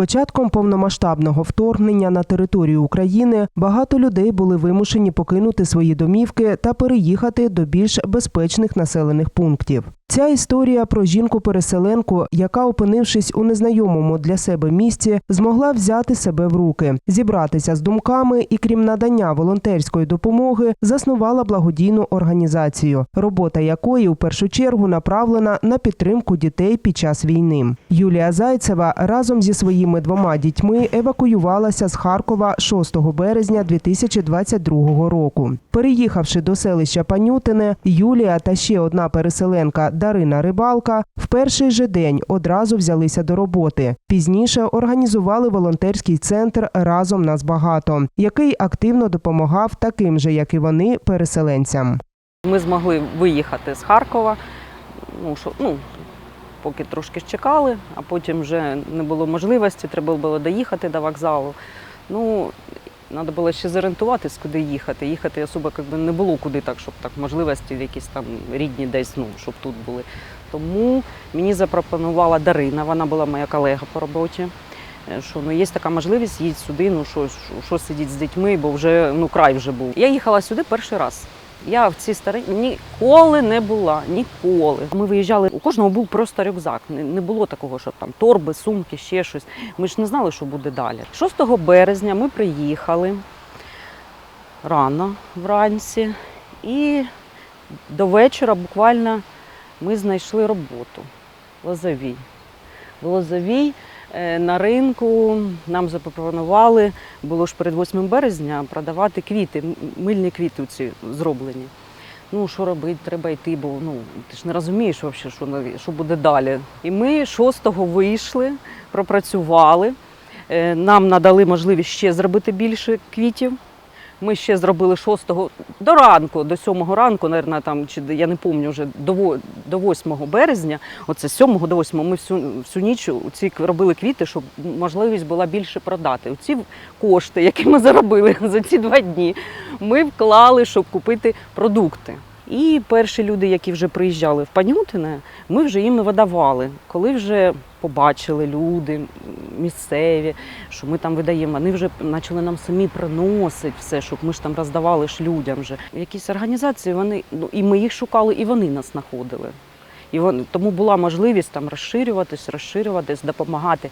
початком повномасштабного вторгнення на територію України багато людей були вимушені покинути свої домівки та переїхати до більш безпечних населених пунктів. Ця історія про жінку-переселенку, яка, опинившись у незнайомому для себе місці, змогла взяти себе в руки, зібратися з думками і, крім надання волонтерської допомоги, заснувала благодійну організацію, робота якої у першу чергу направлена на підтримку дітей під час війни. Юлія Зайцева разом зі своїми двома дітьми евакуювалася з Харкова 6 березня 2022 року. Переїхавши до селища Панютине, Юлія та ще одна переселенка Дарина Рибалка в перший же день одразу взялися до роботи. Пізніше організували волонтерський центр Разом нас багато, який активно допомагав таким же, як і вони, переселенцям. Ми змогли виїхати з Харкова. Ну, що, ну, поки трошки чекали, а потім вже не було можливості, треба було доїхати до вокзалу. Ну, треба було ще зорієнтуватись, куди їхати. Їхати особо якби, не було куди так, щоб так можливості якісь там рідні десь, ну, щоб тут були. Тому мені запропонувала Дарина, вона була моя колега по роботі. е, Що ну є така можливість, їдь сюди, ну що, що, сидіть з дітьми, бо вже ну край вже був. Я їхала сюди перший раз. Я в цій старій ніколи не була, ніколи. Ми виїжджали, у кожного був просто рюкзак. Не, було такого, що там торби, сумки, ще щось. Ми ж не знали, що буде далі. 6 березня ми приїхали рано вранці, і до вечора буквально ми знайшли роботу в Лозовій. Лозовій на ринку нам запропонували, було ж перед 8 березня, продавати квіти, мильні квіти ці зроблені. Ну, що робити, треба йти, бо ну, ти ж не розумієш, вообще, що, що буде далі. І ми 6-го вийшли, пропрацювали. Е, Нам надали можливість ще зробити більше квітів. Ми ще зробили 6-го до ранку, до 7-го ранку, наверное, там, чи я не пам'ятаю вже до, до 8 березня, оце з 7 до 8 ми всю, всю ніч ці робили квіти, щоб можливість була більше продати. Ці кошти, які ми заробили за ці два дні, ми вклали, щоб купити продукти. І перші люди, які вже приїжджали в Панютине, ми вже їм видавали. Коли вже побачили люди місцеві, що ми там видаємо, вони вже почали нам самі приносити все, щоб ми ж там роздавали ж людям. Вже. Якісь організації, вони, ну, і ми їх шукали, і вони нас знаходили. І вони, тому була можливість там розширюватись, розширюватись, допомагати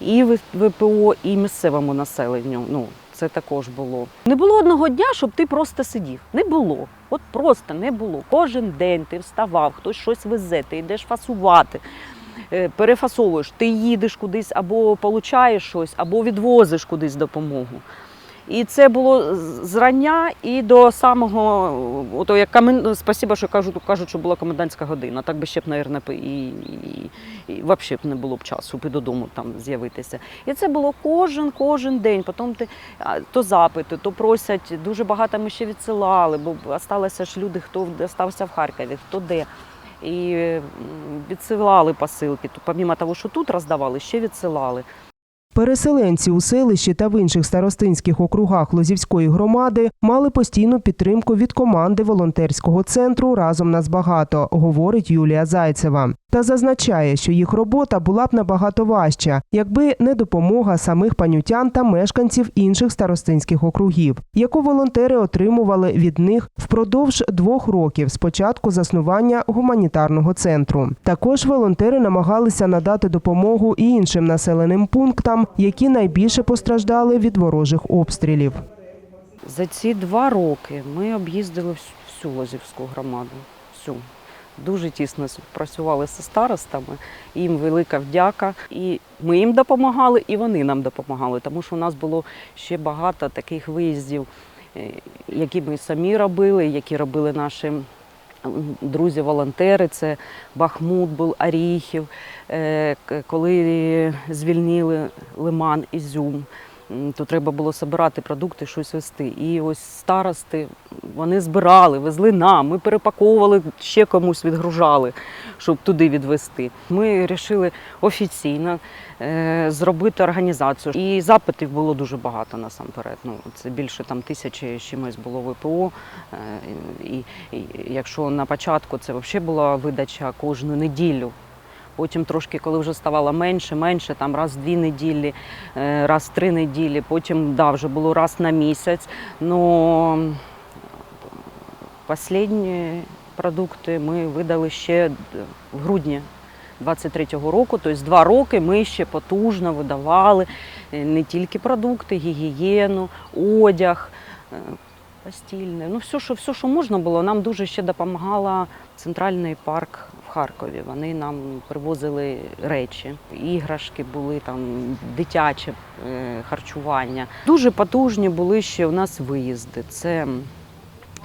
і ВПО, і місцевому населенню. Ну, це також було. Не було одного дня, щоб ти просто сидів. Не було. От просто не було. Кожен день ти вставав, хтось щось везе, ти йдеш фасувати. е, Перефасовуєш, ти їдеш кудись або получаєш щось, або відвозиш кудись допомогу. І це було зрання і до самого, ото як комен... спасіба, що кажуть, кажуть, що була комендантська година. Так би ще б, мабуть, і, і, і взагалі б не було б часу і додому там з'явитися. І це було кожен, кожен день. Потім ти то запити, то просять. Дуже багато ми ще відсилали, бо залишилися ж люди, хто залишився в Харкові, хто де. І відсилали посилки. То, помимо того, що тут роздавали, ще відсилали. Переселенці у селищі та в інших старостинських округах Лозівської громади мали постійну підтримку від команди волонтерського центру Разом нас багато, говорить Юлія Зайцева. Та зазначає, що їх робота була б набагато важча, якби не допомога самих панютян та мешканців інших старостинських округів, яку волонтери отримували від них впродовж двох років з початку заснування гуманітарного центру. Також волонтери намагалися надати допомогу і іншим населеним пунктам, які найбільше постраждали від ворожих обстрілів. За ці два роки ми об'їздили вс- всю Лозівську громаду. Всю. Дуже тісно працювали зі старостами. Їм велика вдяка. І ми їм допомагали, і вони нам допомагали, тому що у нас було ще багато таких виїздів, е, які ми самі робили, які робили наші друзі-волонтери. Це Бахмут був, Аріхів, е, коли звільнили Лиман, Ізюм. То треба було збирати продукти, щось вести. І ось старости вони збирали, везли нам. Ми перепаковували, ще комусь відгружали, щоб туди відвести. Ми вирішили офіційно е, зробити організацію. І запитів було дуже багато насамперед. Ну, це більше там тисячі чимось було ВПО. Е, і, і якщо на початку це взагалі була видача кожну неділю Потім трошки, коли вже ставало менше, менше, там раз в дві неділі, е, раз три неділі, потім да, вже було раз на місяць. Но останні продукти ми видали ще в грудні 23-го року. Тобто два роки ми ще потужно видавали е, не тільки продукти, гігієну, одяг. е, Постільне, ну все, що все, що можна було, нам дуже ще допомагала центральний парк Харкові. Вони нам привозили речі, іграшки були там, дитяче е, харчування. Дуже потужні були ще у нас виїзди. Це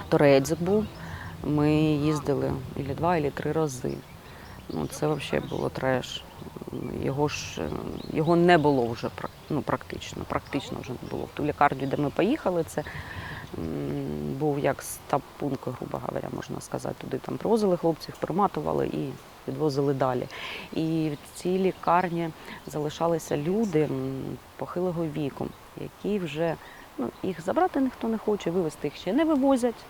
Торецьк був. Ми їздили ілі два, ілі три рази. Ну, це взагалі було треш. Його ж е, його не було вже ну, практично. Практично вже не було. В ту лікарню, де ми поїхали, це був як стаб-пункт, грубо говоря, можна сказати. Туди там привозили хлопців, приматували і відвозили далі. І в цій лікарні залишалися люди похилого віку, які вже ну, їх забрати ніхто не хоче, вивезти їх ще не вивозять.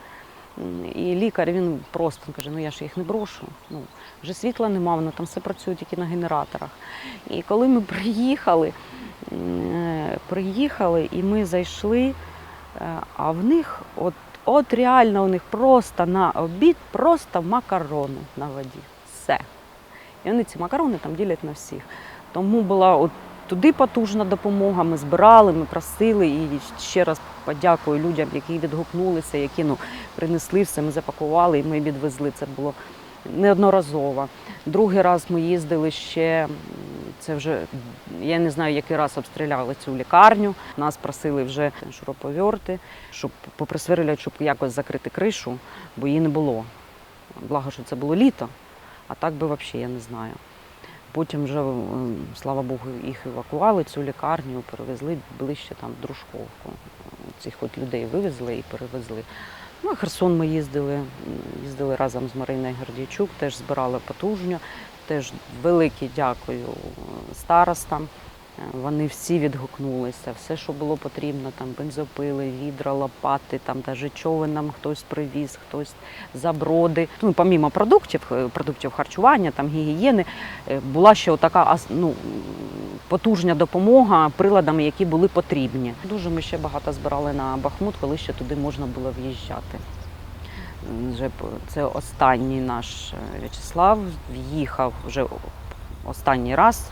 І лікар він просто каже: ну я ж їх не брошу. Ну, вже світла нема, воно там все працює тільки на генераторах. І коли ми приїхали, е, приїхали і ми зайшли, е, а в них от, от реально у них просто на обід, просто макарони на воді. Все. І вони ці макарони там ділять на всіх. Тому була от туди потужна допомога. Ми збирали, ми просили і ще раз подякую людям, які відгукнулися, які ну, принесли все, ми запакували і ми відвезли. Це було неодноразово. Другий раз ми їздили ще. Це вже я не знаю, який раз обстріляли цю лікарню. Нас просили вже шуруповерти, щоб поприсверлювати, щоб якось закрити кришу, бо її не було. Благо, що це було літо, а так би взагалі я не знаю. Потім вже, слава Богу, їх евакували, цю лікарню перевезли ближче там в Дружковку. Цих от людей вивезли і перевезли. Ну, Херсон ми їздили, їздили разом з Мариною Гордійчук, теж збирали потужньо. Теж велике дякую е, старостам. Е, Вони всі відгукнулися, все, що було потрібно, там бензопили, відра, лопати, там навіть човен нам хтось привіз, хтось заброди. Ну, помімо продуктів, е, продуктів харчування, там гігієни, була ще така ну, потужна допомога приладами, які були потрібні. Дуже ми ще багато збирали на Бахмут, коли ще туди можна було в'їжджати. Це останній наш е, В'ячеслав в'їхав вже останній раз.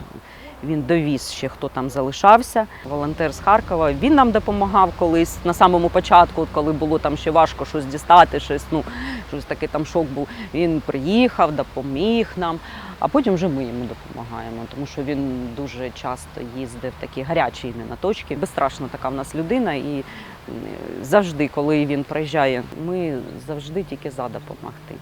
Він довіз ще, хто там залишався. Волонтер з Харкова. Він нам допомагав колись на самому початку, коли було там ще важко щось дістати, щось, ну, щось таке там шок був. Він приїхав, допоміг нам, а потім вже ми йому допомагаємо, тому що він дуже часто їздив такі гарячі іменно точки. Безстрашна така в нас людина, і завжди, коли він приїжджає, ми завжди тільки за допомогти.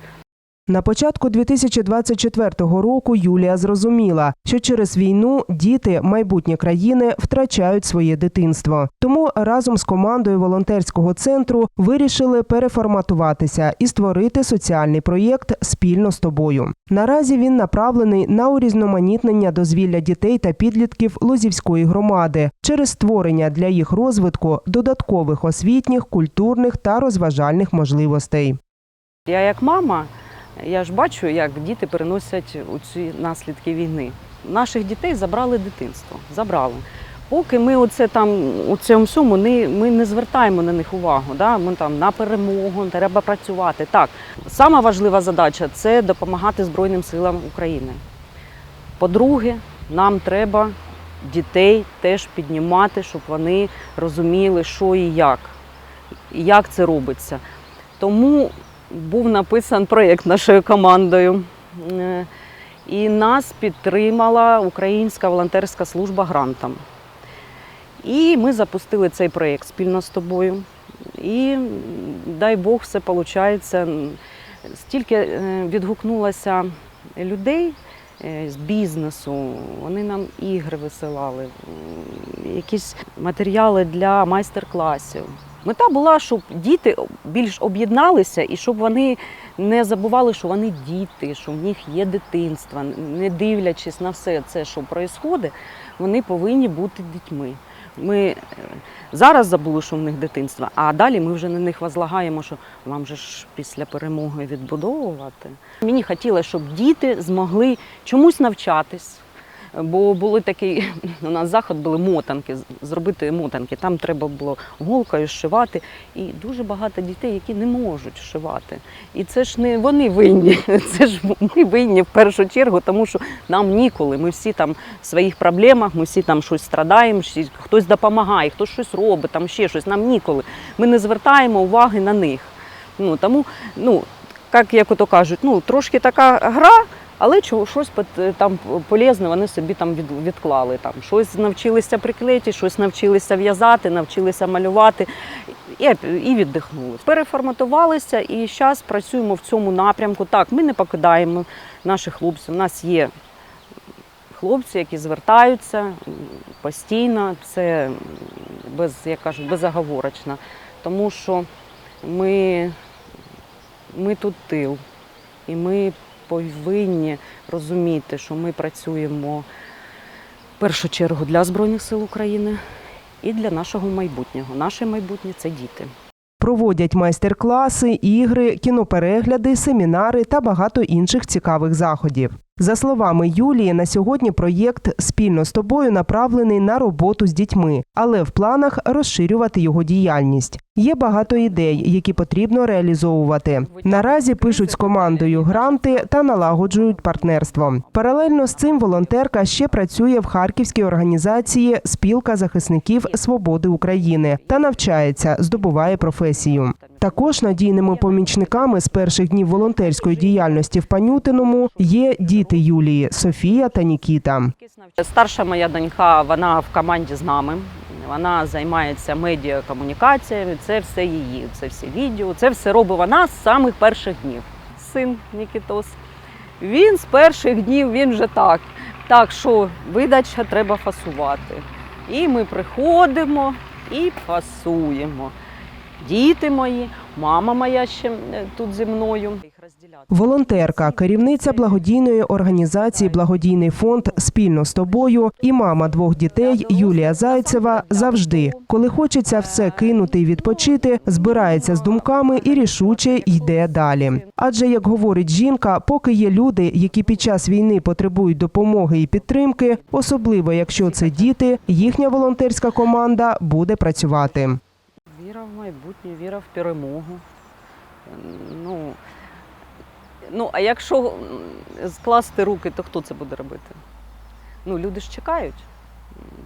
На початку 2024 року Юлія зрозуміла, що через війну діти майбутнє країни втрачають своє дитинство. Тому разом з командою волонтерського центру вирішили переформатуватися і створити соціальний проєкт спільно з тобою. Наразі він направлений на урізноманітнення дозвілля дітей та підлітків Лозівської громади через створення для їх розвитку додаткових освітніх, культурних та розважальних можливостей. Я як мама, я ж бачу, як діти переносять у ці наслідки війни. Наших дітей забрали дитинство. Забрали. Поки ми оце там у цьому всьому не, ми не звертаємо на них увагу. Да? Ми там на перемогу, треба працювати. Так, сама важлива задача це допомагати Збройним силам України. По-друге, нам треба дітей теж піднімати, щоб вони розуміли, що і як, і як це робиться. Тому був написан проєкт нашою командою. Е, І нас підтримала Українська волонтерська служба грантом. І ми запустили цей проєкт спільно з тобою. І дай Бог, все виходить. Стільки е, відгукнулося людей е, з бізнесу, вони нам ігри висилали, якісь матеріали для майстер-класів. Мета була, щоб діти більш об'єдналися і щоб вони не забували, що вони діти, що в них є дитинство, не дивлячись на все це, що відбувається, вони повинні бути дітьми. Ми е, зараз забули, що в них дитинство, а далі ми вже на них возлагаємо, що вам же ж після перемоги відбудовувати. Мені хотілося, щоб діти змогли чомусь навчатись. Бо були такі, у нас заход були мотанки, зробити мотанки. Там треба було голкою шивати. І дуже багато дітей, які не можуть шивати. І це ж не вони винні, це ж ми винні в першу чергу, тому що нам ніколи. Ми всі там в своїх проблемах, ми всі там щось страдаємо, хтось допомагає, хтось щось робить, там ще щось. Нам ніколи. Ми не звертаємо уваги на них. Ну тому, ну як, як ото кажуть, ну трошки така гра. Але чого щось там полезне вони собі там відклали. Там щось навчилися приклеїти, щось навчилися в'язати, навчилися малювати і, віддихнули. Переформатувалися і зараз працюємо в цьому напрямку. Так, ми не покидаємо наших хлопців. У нас є хлопці, які звертаються постійно. Це без, як кажуть, безоговорочно. Тому що ми, ми тут тил. І ми повинні розуміти, що ми працюємо в першу чергу для Збройних сил України і для нашого майбутнього. Наше майбутнє це діти. Проводять майстер-класи, ігри, кіноперегляди, семінари та багато інших цікавих заходів. За словами Юлії, на сьогодні проєкт спільно з тобою направлений на роботу з дітьми, але в планах розширювати його діяльність. Є багато ідей, які потрібно реалізовувати. Наразі пишуть з командою гранти та налагоджують партнерство. Паралельно з цим волонтерка ще працює в харківській організації Спілка захисників свободи України та навчається, здобуває професію. Також надійними помічниками з перших днів волонтерської діяльності в Панютиному є діти Юлії Софія та Нікіта. Старша моя донька, вона в команді з нами. Вона займається медіакомунікаціями. Це все її. Це всі відео. Це все робить вона з самих перших днів. Син Нікітос. Він з перших днів він вже так. Так що видача треба фасувати. І ми приходимо і фасуємо. Діти мої, мама моя ще е, тут зі мною. Волонтерка, керівниця благодійної організації Благодійний фонд спільно з тобою і мама двох дітей Юлія Зайцева завжди, коли хочеться все кинути і відпочити, збирається з думками і рішуче йде далі. Адже, як говорить жінка, поки є люди, які під час війни потребують допомоги і підтримки, особливо якщо це діти, їхня волонтерська команда буде працювати. Віра в майбутнє, віра в перемогу. Ну, ну а якщо скласти руки, то хто це буде робити? Ну, люди ж чекають.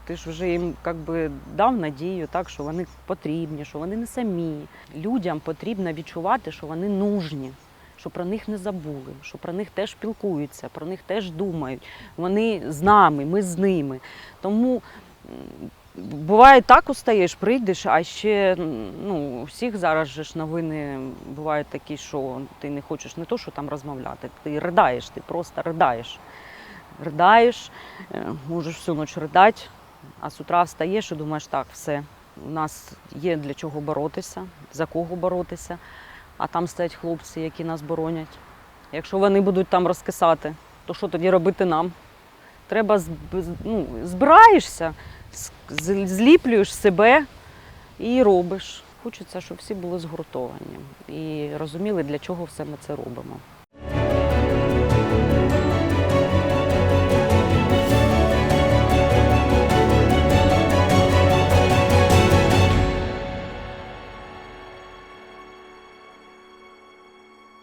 Ти ж вже їм як би, дав надію, так, що вони потрібні, що вони не самі. Людям потрібно відчувати, що вони нужні, що про них не забули, що про них теж спілкуються, про них теж думають. Вони з нами, ми з ними. Тому Буває так устаєш, прийдеш, а ще ну, всіх зараз же ж новини бувають такі, що ти не хочеш не то, що там розмовляти, ти riдаєш, ти просто ридаєш. Ридаєш, е, можеш всю ніч ридати, а з утра встаєш і думаєш, так, все, у нас є для чого боротися, за кого боротися, а там стоять хлопці, які нас боронять. Якщо вони будуть там розкисати, то що тоді робити нам? Треба ну, збираєшся, зліплюєш себе і робиш. Хочеться, щоб всі були згуртовані і розуміли, для чого все ми це робимо.